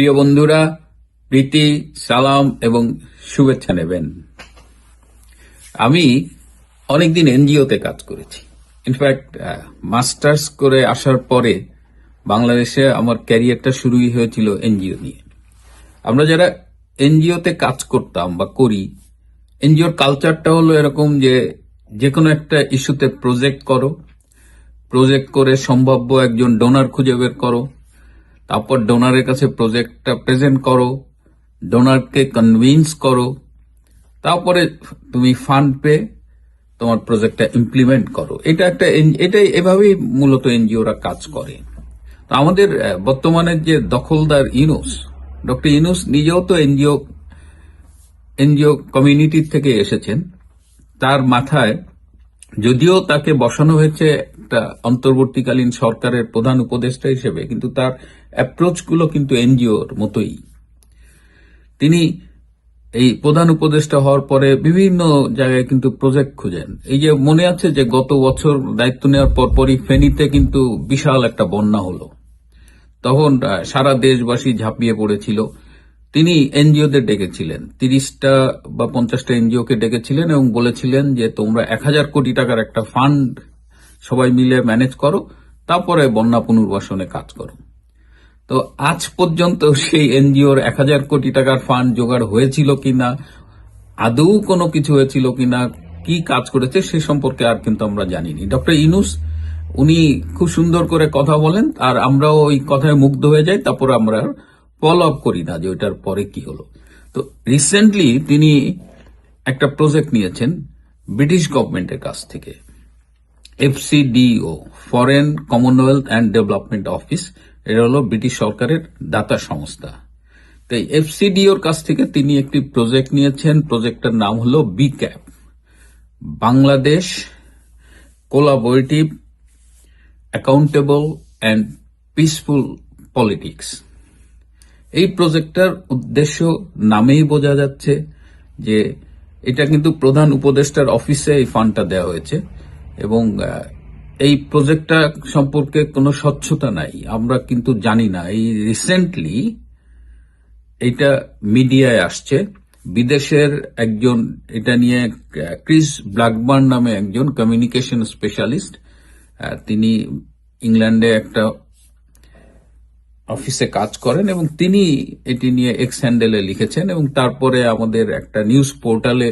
প্রিয় বন্ধুরা, প্রীতি, সালাম এবং শুভেচ্ছা নেবেন। আমি অনেকদিন এনজিওতে কাজ করেছি। ইনফ্যাক্ট মাস্টার্স করে আসার পরে বাংলাদেশে আমার ক্যারিয়ারটা শুরুই হয়েছিল এনজিও নিয়ে। আমরা যারা এনজিওতে কাজ করতাম বা করি, এনজিওর কালচারটা হলো এরকম যে যে কোনো একটা ইস্যুতে প্রজেক্ট করো প্রজেক্ট করে সম্ভাব্য একজন ডোনার খুঁজে বের করো তারপর ডোনারের কাছে প্রজেক্টটা প্রেজেন্ট করো, ডোনারকে কনভিন্স করো, তারপরে তুমি ফান্ড পেয়ে তোমার প্রজেক্টটা ইমপ্লিমেন্ট করো। এটা একটা এটাই এভাবেই মূলত এনজিওরা কাজ করে। তো আমাদের বর্তমানে যে দখলদার ইনুস ডক্টর ইনুস নিজেও তো এনজিও এনজিও কমিউনিটির থেকে এসেছেন। তার মাথায় যদিও তাকে বসানো হয়েছে একটা অন্তর্বর্তীকালীন সরকারের প্রধান উপদেষ্টা হিসেবে, কিন্তু তার অ্যাপ্রোচগুলো কিন্তু এনজিওর মতোই। তিনি এই প্রধান উপদেষ্টা হওয়ার পরে বিভিন্ন জায়গায় কিন্তু প্রজেক্ট খুঁজেন। এই যে মনে আছে যে গত বছর দায়িত্ব নেওয়ার পরপরই ফেনীতে কিন্তু বিশাল একটা বন্যা হলো। তখন সারা দেশবাসী ঝাঁপিয়ে পড়েছিল। তিনি এনজিওদের ডেকেছিলেন। তিরিশটা বা পঞ্চাশটা এনজিওকে ডেকেছিলেন এবং বলেছিলেন যে, তোমরা এক হাজার কোটি টাকার একটা ফান্ড সবাই মিলে ম্যানেজ করো, তারপরে বন্যা পুনর্বাসনে কাজ করো। তো আজ পর্যন্ত সেই এনজিওর এক হাজার কোটি টাকার ফান্ড জোগাড় হয়েছিল কিনা, আদৌ কোনো কিছু হয়েছিল কিনা, কি কাজ করেছে সে সম্পর্কে আর কিন্তু আমরা জানিনি। ডক্টর ইনুস উনি খুব সুন্দর করে কথা বলেন, আর আমরাও ওই কথায় মুগ্ধ হয়ে যাই, তারপর আমরা ফলো আপ করি না যে ওইটার পরে কি হলো। তো রিসেন্টলি তিনি একটা প্রজেক্ট নিয়েছেন, ব্রিটিশ গভর্নমেন্টের কাছ থেকে। FCDO foreign commonwealth and development office এটা হলো ব্রিটিশ সরকারের দাতা সংস্থা। তো এফসিডিওর কাছ থেকে তিনি একটি প্রজেক্ট নিয়েছেন। প্রজেক্টটার নাম হলো B CAP Bangladesh collaborative accountable and peaceful politics এই প্রজেক্টটার উদ্দেশ্য নামেই বোঝা যাচ্ছে যে এটা কিন্তু প্রধান উপদেষ্টার অফিসে এই ফান্ডটা দেওয়া হয়েছে। এবং এই প্রজেক্টটা সম্পর্কে কোনো স্বচ্ছতা নাই। আমরা কিন্তু জানি না। এই রিসেন্টলি এটা মিডিয়ায় আসছে। বিদেশের একজন, এটা নিয়ে ক্রিস ব্ল্যাকবার্ন নামে একজন কমিউনিকেশন স্পেশালিস্ট তিনি ইংল্যান্ডে একটা অফিসে কাজ করেন এবং তিনি এটি নিয়ে এক্স হ্যান্ডেলে লিখেছেন এবং তারপরে আমাদের একটা নিউজ পোর্টালে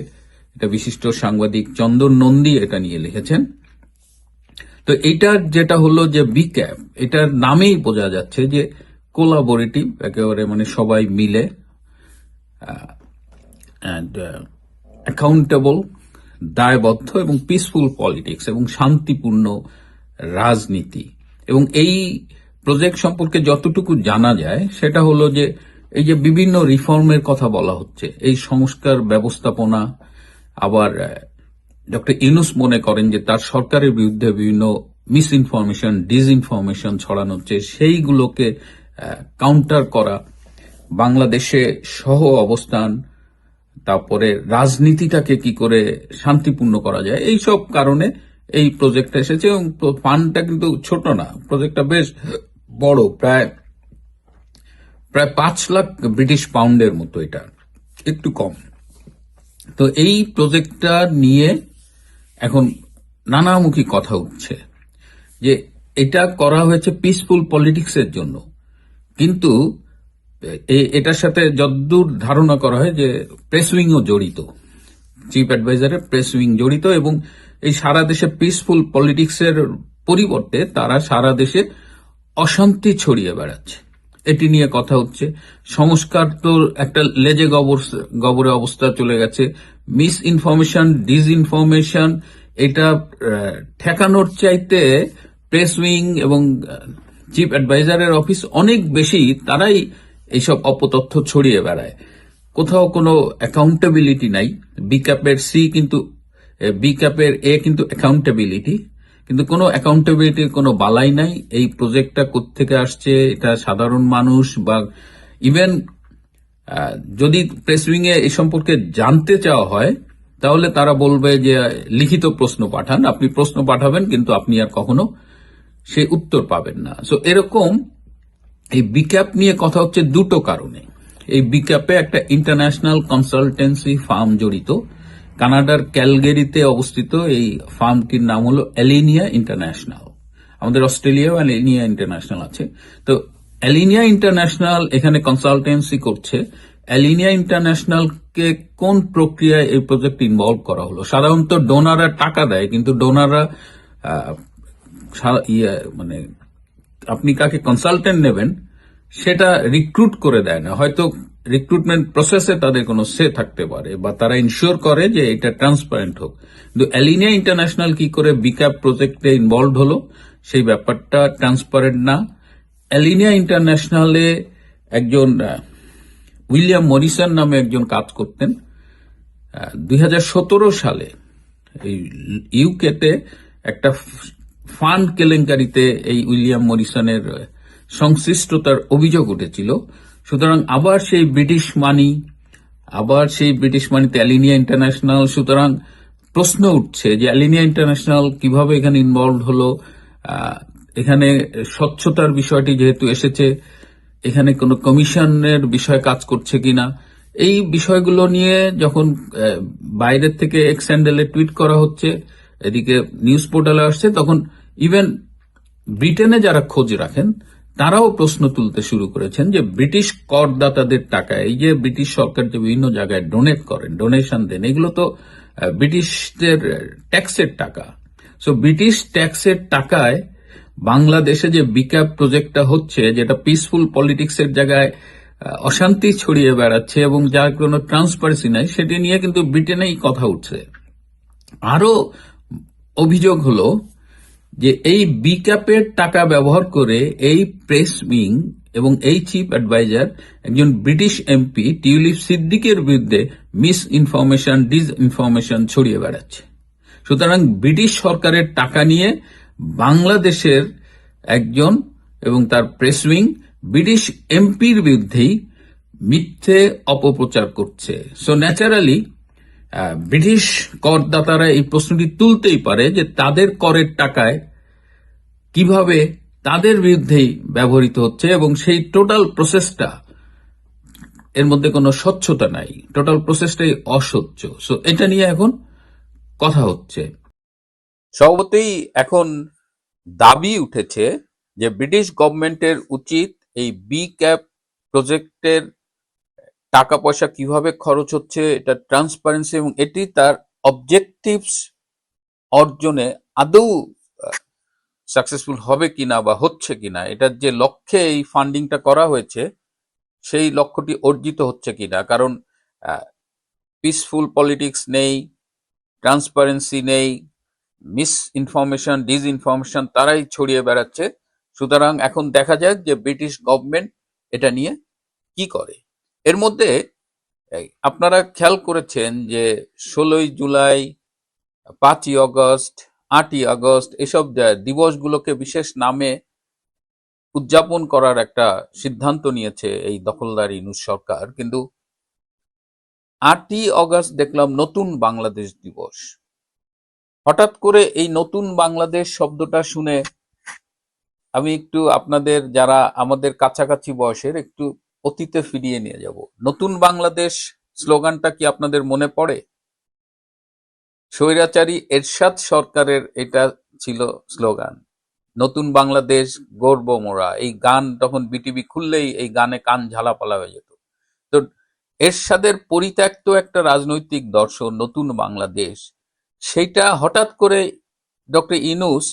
এটা বিশিষ্ট সাংবাদিক চন্দন নন্দী এটা নিয়ে লিখেছেন। তো এটার যেটা হলো যে বি ক্যাপ এটার নামেই বোঝা যাচ্ছে যে কোলাবোরেটিভ একেবারে মানে সবাই মিলে অ্যাকাউন্টেবল দায়বদ্ধ এবং পিসফুল পলিটিক্স এবং শান্তিপূর্ণ রাজনীতি। এবং এই প্রজেক্ট সম্পর্কে যতটুকু জানা যায়, সেটা হলো যে এই যে বিভিন্ন রিফর্মের কথা বলা হচ্ছে, এই সংস্কার ব্যবস্থাপনা, আবার ডক্টর ইউনুস মনে করেন যে তার সরকারের বিরুদ্ধে বিভিন্ন মিস ইনফরমেশন ডিসইনফরমেশন ছড়ানো হচ্ছে। সেইগুলোকে কাউন্টার করা, বাংলাদেশে সহ অবস্থান, তারপরে রাজনীতিটাকে কি করে শান্তিপূর্ণ করা যায় এই সব কারণে এই প্রজেক্টটা এসেছে এবং ফান্ডটা কিন্তু ছোট না। প্রজেক্টটা বেশ বড়, প্রায় প্রায় পাঁচ লাখ ব্রিটিশ পাউন্ডের মতো এটা, একটু কম। তো এই প্রজেক্টটা নিয়ে এখন নানামুখী কথা উঠছে যে এটা করা হয়েছে পিসফুল পলিটিক্সের জন্য। কিন্তু এটার সাথে যদ্দূর ধারণা করা হয় যে প্রেস উইংও জড়িত। চিফ অ্যাডভাইজারের প্রেস উইং জড়িত এবং এই সারা দেশে পিসফুল পলিটিক্সের পরিবর্তে তারা সারা দেশে অশান্তি ছড়িয়ে বেড়াচ্ছে। এটি নিয়ে কথা হচ্ছে। সংস্কার তো একটা লেজে গবর, গবরে অবস্থা চলে গেছে। মিস ইনফরমেশন ডিসইনফরমেশন এটা ঠেকানোর চাইতে প্রেস উইং এবং চিফ অ্যাডভাইজারের অফিস অনেক বেশি তারাই এইসব অপতথ্য ছড়িয়ে বেড়ায়। কোথাও কোনো অ্যাকাউন্টেবিলিটি নাই। বি ক্যাপের সি কিন্তু বি ক্যাপের এ কিন্তু অ্যাকাউন্টেবিলিটি কিন্তু কোনো অ্যাকাউন্টেবিলিটির কোনো বালাই নাই। এই প্রজেক্টটা কোত্থেকে আসছে? এটা সাধারণ মানুষ বা ইভেন যদি প্রেস উইং এ সম্পর্কে জানতে চাওয়া হয়, তাহলে তারা বলবে যে, লিখিত প্রশ্ন পাঠান, আপনি প্রশ্ন পাঠাবেন, কিন্তু আপনি আর কখনো সেই উত্তর পাবেন না। সো এরকম এই বিক্যাপ নিয়ে কথা হচ্ছে দুটো কারণে। এই বিক্যাপে একটা ইন্টারন্যাশনাল কনসালটেন্সি ফার্ম জড়িত। কানাডার ক্যালগেরিতে অবস্থিত এই ফার্মটির নাম হলো অ্যালিনিয়া ইন্টারন্যাশনাল আমাদের অস্ট্রেলিয়াও অ্যালিনিয়া ইন্টারন্যাশনাল আছে। তো অ্যালিনিয়া ইন্টারন্যাশনাল এখানে কনসালটেন্সি করছে। অ্যালিনিয়া ইন্টারন্যাশনালকে কোন প্রক্রিয়ায় এই প্রজেক্ট ইনভলভ করা হলো? সাধারণত ডোনাররা টাকা দেয়, কিন্তু ডোনাররা ইয়ে মানে আপনি কাকে কনসালটেন্ট নেবেন, সেটা রিক্রুট করে দেয় না। হয়তো রিক্রুটমেন্ট প্রসেসে তাদের কোনো সে থাকতে পারে, বা তারা ইনশিওর করে যে এটা ট্রান্সপারেন্ট হোক। কিন্তু অ্যালিনিয়া ইন্টারন্যাশনাল কি করে বিক্যাপ প্রজেক্টে ইনভলভ হলো, সেই ব্যাপারটা ট্রান্সপারেন্ট না। অ্যালিনিয়া ইন্টারন্যাশনালে একজন উইলিয়াম মরিসন নামে একজন কাজ করতেন। দুই হাজার সতেরো সালে এই ইউকেতে একটা ফান্ড কেলেঙ্কারিতে এই উইলিয়াম মরিসনের সংশ্লিষ্টতার অভিযোগ উঠেছিল। সুতরাং আবার সেই ব্রিটিশ মানি, আবার সেই ব্রিটিশ মানিতে অ্যালিনিয়া ইন্টারন্যাশনাল সুতরাং প্রশ্ন উঠছে যে অ্যালিনিয়া ইন্টারন্যাশনাল কীভাবে এখানে ইনভলভ হলো। এখানে স্বচ্ছতার বিষয়টি যেহেতু এসেছে, এখানে কোনো কমিশনের বিষয় কাজ করছে কিনা, এই বিষয়গুলো নিয়ে যখন বাইরের থেকে এক্স হ্যান্ডেলে টুইট করা হচ্ছে, এদিকে নিউজ পোর্টালে আসছে, তখন ইভেন ব্রিটেনে যারা খোঁজ রাখেন, তারাও প্রশ্ন তুলতে শুরু করেছেন যে ব্রিটিশ করদাতাদের টাকা এই যে ব্রিটিশ সরকার যে বিভিন্ন জায়গায় ডোনেট করেন ডোনেশন দেন, এগুলো তো ব্রিটিশদের ট্যাক্সের টাকা। সো ব্রিটিশ ট্যাক্সের টাকায় বাংলাদেশে যে বিক্যাপ প্রজেক্টটা হচ্ছে, যেটা পিসফুল পলিটিক্সের জায়গায় অশান্তি ছড়িয়ে বেড়াচ্ছে এবং যার কোনো ট্রান্সপারেন্সি নাই, সেটি নিয়ে কিন্তু ব্রিটেনেই কথা উঠছে। আরও অভিযোগ হলো যে এই বিক্যাপের টাকা ব্যবহার করে এই প্রেস উইং এবং এই চিফ অ্যাডভাইজার একজন ব্রিটিশ এমপি টিউলিপ সিদ্দিকের বিরুদ্ধে মিস ইনফরমেশন ডিস ইনফরমেশন ছড়িয়ে বেড়াচ্ছে। সুতরাং ব্রিটিশ সরকারের টাকা নিয়ে বাংলাদেশের একজন এবং তার প্রেস উইং ব্রিটিশ এমপির বিরুদ্ধেই মিথ্যে অপপ্রচার করছে। সো ন্যাচারালি ব্রিটিশ করদাতারা এই প্রশ্নটি তুলতেই পারে যে তাদের করের টাকায় কীভাবে তাদের বিরুদ্ধেই ব্যবহৃত হচ্ছে এবং সেই টোটাল প্রসেসটা এর মধ্যে কোনো স্বচ্ছতা নাই। টোটাল প্রসেসটাই অস্বচ্ছ সো এটা নিয়ে এখন কথা হচ্ছে। স্বভাবতই এখন দাবি উঠেছে যে ব্রিটিশ গভর্নমেন্টের উচিত এই বি ক্যাপ প্রজেক্টের টাকা পয়সা কীভাবে খরচ হচ্ছে, এটা ট্রান্সপারেন্সি এবং এটি তার অবজেক্টিভস অর্জনে আদৌ সাকসেসফুল হবে কিনা বা হচ্ছে কিনা, এটার যে লক্ষ্যে এই ফান্ডিংটা করা হয়েছে, সেই লক্ষ্যটি অর্জিত হচ্ছে কিনা, কারণ পিসফুল পলিটিক্স নেই ট্রান্সপারেন্সি নেই মিস ইনফরমেশন ডিস ইনফরমেশন তারাই ছড়িয়ে বেড়াচ্ছে। সুতরাং এখন দেখা যাক যে ব্রিটিশ গভর্নমেন্ট এটা নিয়ে কি করে। এর মধ্যে আপনারা খেয়াল করেছেন যে ষোলোই জুলাই, পাঁচই আগস্ট, আটই আগস্ট এসব দিবসগুলোকে বিশেষ নামে উদযাপন করার একটা সিদ্ধান্ত নিয়েছে এই দখলদার ইনুস সরকার। কিন্তু আটই আগস্ট দেখলাম নতুন বাংলাদেশ দিবস। হঠাৎ করে এই নতুন বাংলাদেশ শব্দটা শুনে আমি একটু আপনাদের যারা আমাদের কাছাকাছি বয়সের একটু অতীতে ফিরিয়ে নিয়ে যাব। নতুন বাংলাদেশ স্লোগানটা কি আপনাদের মনে পড়ে? স্বৈরাচারী এরশাদ সরকারের এটা ছিল স্লোগান। নতুন বাংলাদেশ গর্ব মোরা। এই গান তখন বিটিভি খুললেই এই গানে কান ঝালাপালা হয়ে যেত। তো এরশাদের পরিত্যক্ত একটা রাজনৈতিক দর্শন, নতুন বাংলাদেশ সেইটা হঠাৎ করে ডক্টর ইনুস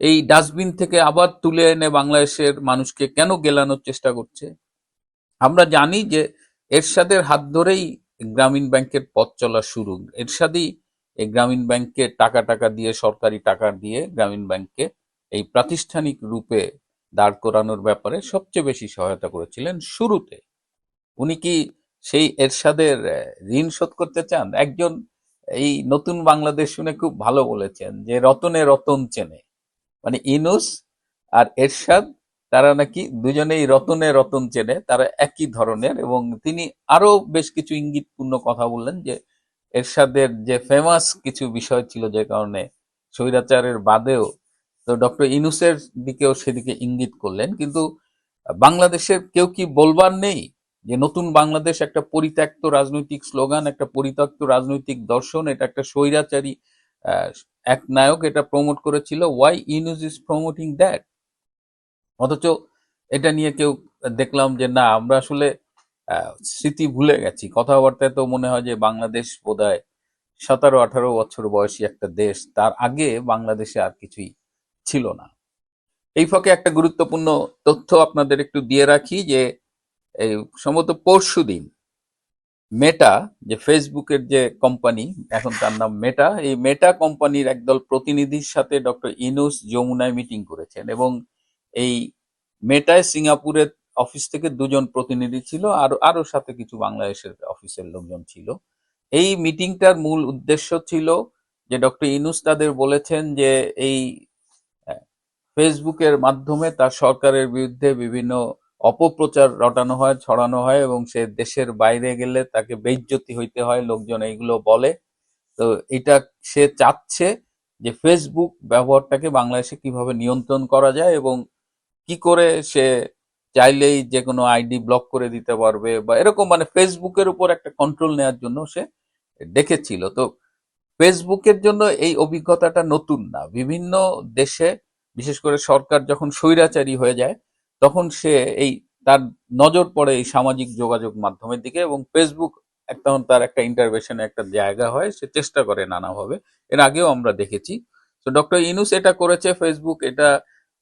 এই ডাস্টবিন থেকে আবার তুলে এনে বাংলাদেশের মানুষকে কেন গেলানোর চেষ্টা করছে? আমরা জানি যে এরশাদের হাত ধরেই গ্রামীণ ব্যাংকের পথ চলা শুরু। এরশাদই এই গ্রামীণ ব্যাংকে টাকা টাকা দিয়ে, সরকারি টাকা দিয়ে গ্রামীণ ব্যাংককে এই প্রাতিষ্ঠানিক রূপে দাঁড় করানোর ব্যাপারে সবচেয়ে বেশি সহায়তা করেছিলেন শুরুতে। উনি কি সেই এরশাদের ঋণ শোধ করতে চান? একজন এই নতুন বাংলাদেশ শুনে খুব ভালো বলেছেন যে রতনে রতন চেনে। মানে ইনুস আর এরশাদ, তারা নাকি দুজনেই রতনে রতন চেনে, তারা একই ধরনের এবং তিনি আরও বেশ কিছু ইঙ্গিতপূর্ণ কথা বললেন যে এরশাদের যে ফেমাস কিছু বিষয় ছিল যে কারণে স্বৈরাচারের বাদেও তো ডক্টর ইনুসের দিকেও সেদিকে ইঙ্গিত করলেন। কিন্তু বাংলাদেশের কেউ কি বলবার নেই? যে নতুন বাংলাদেশ একটা পরিত্যক্ত রাজনৈতিক স্লোগান, একটা পরিত্যক্ত রাজনৈতিক দর্শন, এটা একটা স্বৈরাচারী এক নায়ক এটা প্রমোট করেছিল। Why U News is promoting that অথচ এটা নিয়ে কেউ দেখলাম যে না, আমরা আসলে স্মৃতি ভুলে গেছি। কথাবার্তায় তো মনে হয় যে বাংলাদেশ বোধ হয় সতেরো, আঠারো বছর বয়সী একটা দেশ। তার আগে বাংলাদেশে আর কিছুই ছিল না। এই ফাঁকে একটা গুরুত্বপূর্ণ তথ্য আপনাদের একটু দিয়ে রাখি যে এই সম্ভবত পরশু দিন মেটা যে ফেসবুকের যে কোম্পানি এখন তার নাম মেটা এই মেটা কোম্পানির একদল প্রতিনিধির সাথে ডক্টর ইনুস যমুনায় মিটিং করেছেন এবং এই মেটায় সিঙ্গাপুরের অফিস থেকে দুজন প্রতিনিধি ছিল, আর আরও সাথে কিছু বাংলাদেশের অফিসের লোকজন ছিল। এই মিটিংটার মূল উদ্দেশ্য ছিল যে ডক্টর ইনুস তাদের বলেছেন যে এই ফেসবুকের মাধ্যমে তার সরকারের বিরুদ্ধে বিভিন্ন অপপ্রচার রটানো হয়, ছড়ানো হয় এবং সে দেশের বাইরে গেলে তাকে বেইজ্জতি হইতে হয়, লোকজন এইগুলো বলে। তো এটা সে চাচ্ছে যে ফেসবুক ব্যবহারটাকে বাংলাদেশে কীভাবে নিয়ন্ত্রণ করা যায় এবং কি করে সে চাইলেই যে কোনো আইডি ব্লক করে দিতে পারবে বা এরকম মানে ফেসবুকের উপর একটা কন্ট্রোল নেওয়ার জন্য সে ডেকেছিল। তো ফেসবুকের জন্য এই অভিজ্ঞতাটা নতুন না। বিভিন্ন দেশে, বিশেষ করে সরকার যখন স্বৈরাচারী হয়ে যায় তখন সে এই তার নজর পড়ে এই সামাজিক যোগাযোগ মাধ্যমের দিকে এবং ফেসবুক তখন তার একটা ইন্টারভেশনে একটা জায়গা হয়, সে চেষ্টা করে নানাভাবে। এর আগেও আমরা দেখেছি। তো ডক্টর ইনুস এটা করেছে ফেসবুক এটা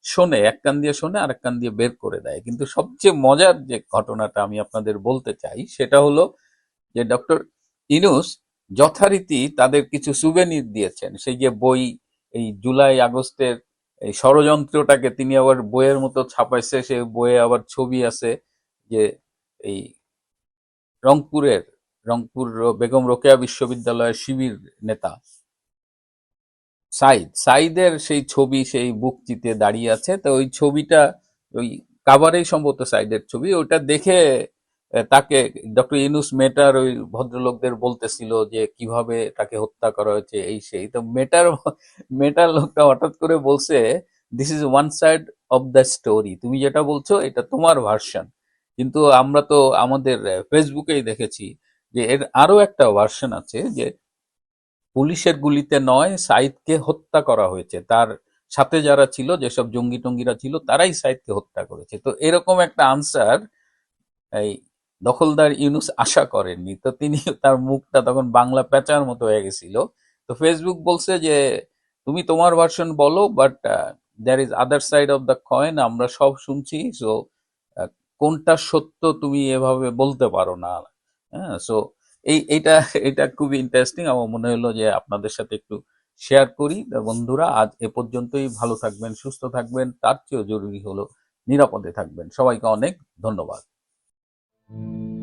শোনে, এক কান দিয়ে শোনে আর এক কান দিয়ে বের করে দেয়। কিন্তু সবচেয়ে মজার যে ঘটনাটা আমি আপনাদের বলতে চাই, সেটা হলো যে ডক্টর ইনুস যথারীতি তাদের কিছু সুবেনির দিয়েছেন। সেই যে বই, এই জুলাই আগস্টের এই ষড়যন্ত্রটাকে তিনি আবার বইয়ের মতো ছাপাইছে, সে বইয়ে আবার ছবি আছে যে এই রংপুরের, রংপুর বেগম রোকেয়া বিশ্ববিদ্যালয়ের শিবির নেতা সাইদ সাইদের সেই ছবি, সেই বুক চিতে দাঁড়িয়ে আছে। তো ওই ছবিটা, ওই কাভারেই সম্ভবত সাইদের ছবি। ওটা দেখে তাকে ডক্টর ইনুস মেটার ওই ভদ্রলোকদের বলতেছিল যে কীভাবে তাকে হত্যা করা হয়েছে, এই সেই। তো মেটার মেটার লোকটা হঠাৎ করে বলছে this is one side of the story তুমি যেটা বলছো, এটা তোমার ভার্সন কিন্তু আমরা তো আমাদের ফেসবুকেই দেখেছি যে এর আরও একটা ভার্সন আছে যে পুলিশের গুলিতে নয়, সাইদকে হত্যা করা হয়েছে। তার সাথে যারা ছিল, যেসব জঙ্গি টঙ্গিরা ছিল, তারাই সাইদকে হত্যা করেছে। তো এরকম একটা আনসার এই দখলদার ইউনুস আশা করেননি। তো তিনি তার মুখটা তখন বাংলা প্যাচার মতো হয়ে গেছিল। তো ফেসবুক বলছে যে, তুমি তোমার ভার্সন বলো but there is other side of the coin আমরা সব শুনছি সো কোনটা সত্য তুমি এভাবে বলতে পারো না? হ্যাঁ সো এই, এইটা, এটা খুবই ইন্টারেস্টিং আমার মনে হলো যে আপনাদের সাথে একটু শেয়ার করি। বন্ধুরা, আজ এ পর্যন্তই। ভালো থাকবেন, সুস্থ থাকবেন। তার চেয়েও জরুরি হলো নিরাপদে থাকবেন। সবাইকে অনেক ধন্যবাদ। Thank you.